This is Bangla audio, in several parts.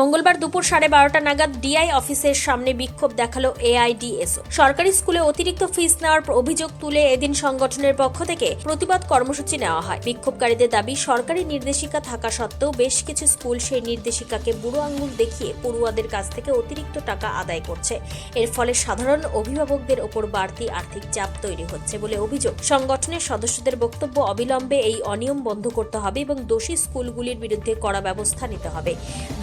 মঙ্গলবার দুপুর সাড়ে বারোটা নাগাদ ডিআই অফিসের সামনে বিক্ষোভ দেখাল এআইডিএসও সরকারি স্কুলে অতিরিক্ত ফিস নেওয়ার অভিযোগ তুলে এদিন সংগঠনের পক্ষ থেকে প্রতিবাদ কর্মসূচি নেওয়া হয়। বিক্ষোভকারীদের দাবি, সরকারি নির্দেশিকা থাকা সত্ত্বেও বেশ কিছু স্কুল সেই নির্দেশিকাকে বুড়ো আঙ্গুল দেখিয়ে পড়ুয়াদের কাছ থেকে অতিরিক্ত টাকা আদায় করছে। এর ফলে সাধারণ অভিভাবকদের ওপর বাড়তি আর্থিক চাপ তৈরি হচ্ছে বলে অভিযোগ। সংগঠনের সদস্যদের বক্তব্য অবিলম্বে এই অনিয়ম বন্ধ করতে হবে এবং দোষী স্কুলগুলির বিরুদ্ধে কড়া ব্যবস্থা নিতে হবে।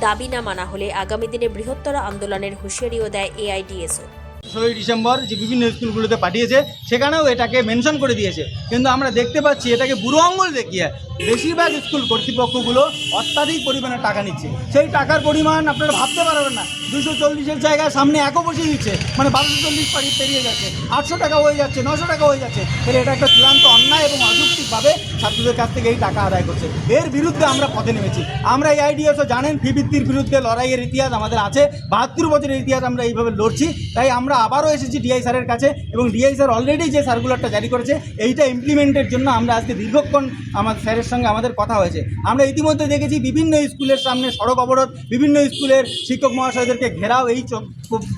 দাবি না মানা হলে আগামী দিনে বৃহত্তর আন্দোলনের হুঁশিয়ারিও দেয় এআইডিএসও। ষোলোই ডিসেম্বর যে বিভিন্ন স্কুলগুলোতে পাঠিয়েছে, সেখানেও এটাকে মেনশন করে দিয়েছে। কিন্তু আমরা দেখতে পাচ্ছি এটাকে বুড়ো আঙ্গুল দেখিয়ে বেশিরভাগ স্কুল কর্তৃপক্ষগুলো অত্যাধিক পরিমাণে টাকা নিচ্ছে। সেই টাকার পরিমাণ আপনারা ভাবতে পারবেন না। দুশো চল্লিশের জায়গায় সামনে একও বসিয়ে দিচ্ছে। মানে বারোশো চল্লিশ পারি পেরিয়ে যাচ্ছে। আটশো টাকা হয়ে যাচ্ছে, নশো টাকা হয়ে যাচ্ছে। তাহলে এটা একটা চূড়ান্ত অন্যায় এবং অযৌক্তিকভাবে ছাত্রদের কাছ থেকে এই টাকা আদায় করছে। এর বিরুদ্ধে আমরা পথে নেমেছি। আমরা এই আইডিএসও জানেন ফি বিরুদ্ধে লড়াইয়ের ইতিহাস আমাদের আছে। বাহাত্তর বছরের ইতিহাস আমরা এইভাবে লড়ছি। তাই আমরা আবারও এসেছি ডিআই স্যারের কাছে এবং ডিআই স্যার অলরেডি যে সার্কুলারটা জারি করেছে, এইটা ইমপ্লিমেন্টের জন্য আমরা আজকে দীর্ঘক্ষণ আমার স্যারের সঙ্গে আমাদের কথা হয়েছে। আমরা ইতিমধ্যে দেখেছি বিভিন্ন স্কুলের সামনে সড়ক অবরোধ, বিভিন্ন স্কুলের শিক্ষক মহাশয়দেরকে ঘেরাও, এই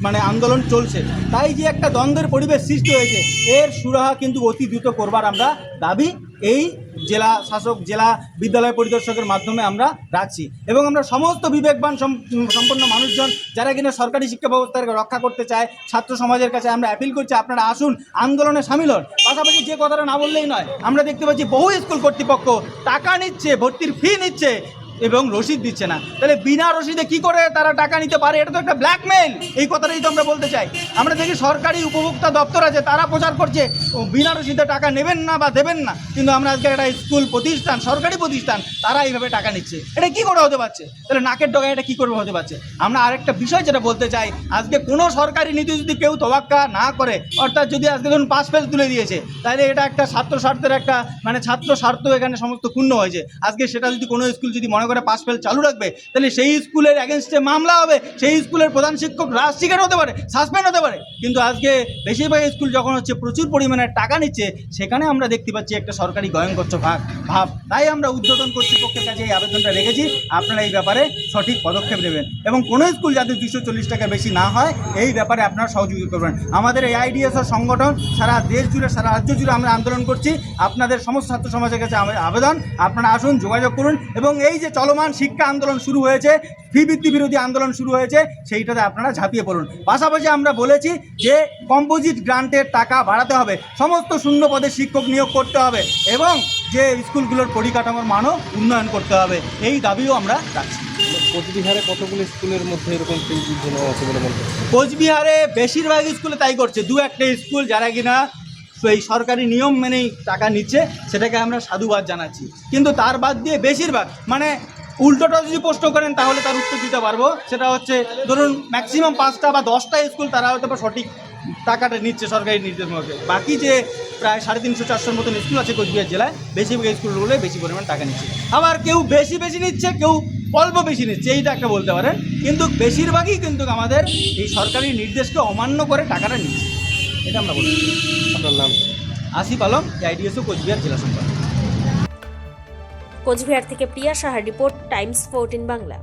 মানে আন্দোলন চলছে। তাই যে একটা দ্বন্দ্বের পরিবেশ সৃষ্টি হয়েছে, এর সুরাহা কিন্তু অতি দ্রুত করবার আমরা দাবি এই জেলা শাসক, জেলা বিদ্যালয় পরিদর্শকের মাধ্যমে আমরা রাখছি। এবং আমরা সমস্ত বিবেকবান সম- সম্পন্ন মানুষজন যারা কিনা সরকারি শিক্ষা ব্যবস্থাকে রক্ষা করতে চায়, ছাত্র সমাজের কাছে আমরা অ্যাপিল করছি, আপনারা আসুন, আন্দোলনে সামিল হন। পাশাপাশি যে কথাটা না বললেই নয়, আমরা দেখতে পাচ্ছি বহু স্কুল কর্তৃপক্ষ টাকা নিচ্ছে, ভর্তির ফি নিচ্ছে এবং রসিদ দিচ্ছে না। তাহলে বিনা রসিদে কি করে তারা টাকা নিতে পারে? এটা তো একটা ব্ল্যাকমেল এই কথাটাই তো আমরা বলতে চাই। আমরা দেখি সরকারি উপভোক্তা দপ্তর আছে, তারা প্রচার করছে বিনা রসিদে টাকা নেবেন না বা দেবেন না। কিন্তু আমরা আজকে একটা স্কুল প্রতিষ্ঠান, সরকারি প্রতিষ্ঠান, তারা এইভাবে টাকা নিচ্ছে। এটা কি করে হতে পারছে? তাহলে নাকের ডগায় এটা কি করবে হতে পারছে? আমরা আরেকটা বিষয় যেটা বলতে চাই, আজকে কোনো সরকারি নীতি যদি কেউ তোয়াক্কা না করে, অর্থাৎ যদি আজকে ধরুন পাস ফেল তুলে দিয়েছে, তাহলে এটা একটা ছাত্র স্বার্থের একটা মানে ছাত্র স্বার্থ এখানে সমস্ত ক্ষুণ্ণ হয়েছে। আজকে সেটা যদি কোনো স্কুল যদি মনে করে পাস ফেল চালু রাখবে, তাহলে সেই স্কুলের অ্যাগেনস্টে মামলা হবে, সেই স্কুলের প্রধান শিক্ষক রাজশিকার হতে পারে সাসপেন্ড হতে পারে। কিন্তু আজকে বেশিরভাগ স্কুল যখন হচ্ছে প্রচুর পরিমাণে টাকা নিচ্ছে, সেখানে আমরা দেখতে পাচ্ছি একটা সরকারি গয়ঙ্কচ্ছ ভাগ ভাব। তাই আমরা উদ্বোধন কর্তৃপক্ষের কাছে এই আবেদনটা রেখেছি, আপনারা এই ব্যাপারে সঠিক পদক্ষেপ নেবেন। এবং কোনো স্কুল যাতে দুশো চল্লিশ টাকা বেশি না হয়, এই ব্যাপারে আপনারা সহযোগিতা করবেন। আমাদের এই আইডিএস সংগঠন সারা দেশ জুড়ে, সারা রাজ্য জুড়ে আমরা আন্দোলন করছি। আপনাদের সমস্ত ছাত্র সমাজের কাছে আবেদন, আপনারা আসুন, যোগাযোগ করুন। এবং এই যে চলমান শিক্ষা আন্দোলন শুরু হয়েছে ফি বৃত্তি বিরোধী আন্দোলন শুরু হয়েছে সেইটাতে আপনারা ঝাঁপিয়ে পড়ুন। পাশাপাশি আমরা বলেছি যে কম্পোজিট গ্রান্টের টাকা বাড়াতে হবে সমস্ত শূন্য পদে শিক্ষক নিয়োগ করতে হবে এবং যে স্কুলগুলোর পরিকাঠামোর মানও উন্নয়ন করতে হবে এই দাবিও আমরা রাখছি। কোচবিহারে কতগুলো স্কুলের মধ্যে এরকম আছে বলে মনে কোচবিহারে বেশিরভাগ স্কুলে তাই করছে দু একটা স্কুল যারা কিনা এই সরকারি নিয়ম মেনেই টাকা নিচ্ছে, সেটাকে আমরা সাধুবাদ জানাচ্ছি। কিন্তু তার বাদ দিয়ে বেশিরভাগ মানে উল্টোটা যদি প্রশ্ন করেন, তাহলে তার উত্তর দিতে পারব। সেটা হচ্ছে, ধরুন ম্যাক্সিমাম পাঁচটা বা দশটা স্কুল তারা হয়তো সঠিক টাকাটা নিচ্ছে সরকারি নির্দেশ মতো বাকি যে প্রায় সাড়ে তিনশো, চারশোর মতন স্কুল আছে কোচবিহার জেলায়, বেশিরভাগ স্কুলগুলো বেশি পরিমাণ টাকা নিচ্ছে। আবার কেউ বেশি বেশি নিচ্ছে, কেউ অল্প বেশি নিচ্ছে, এইটা একটা বলতে পারেন। কিন্তু বেশিরভাগই কিন্তু আমাদের এই সরকারি নির্দেশকে অমান্য করে টাকাটা নিচ্ছে। এটা আমরা বলছি আপনার নাম? আসিফ আলম আইডিএসও কোচবিহার জেলা সম্পাদক। কোচবিহার থেকে প্রিয়া সাহার রিপোর্ট, টাইমস ফোরটিন বাংলা।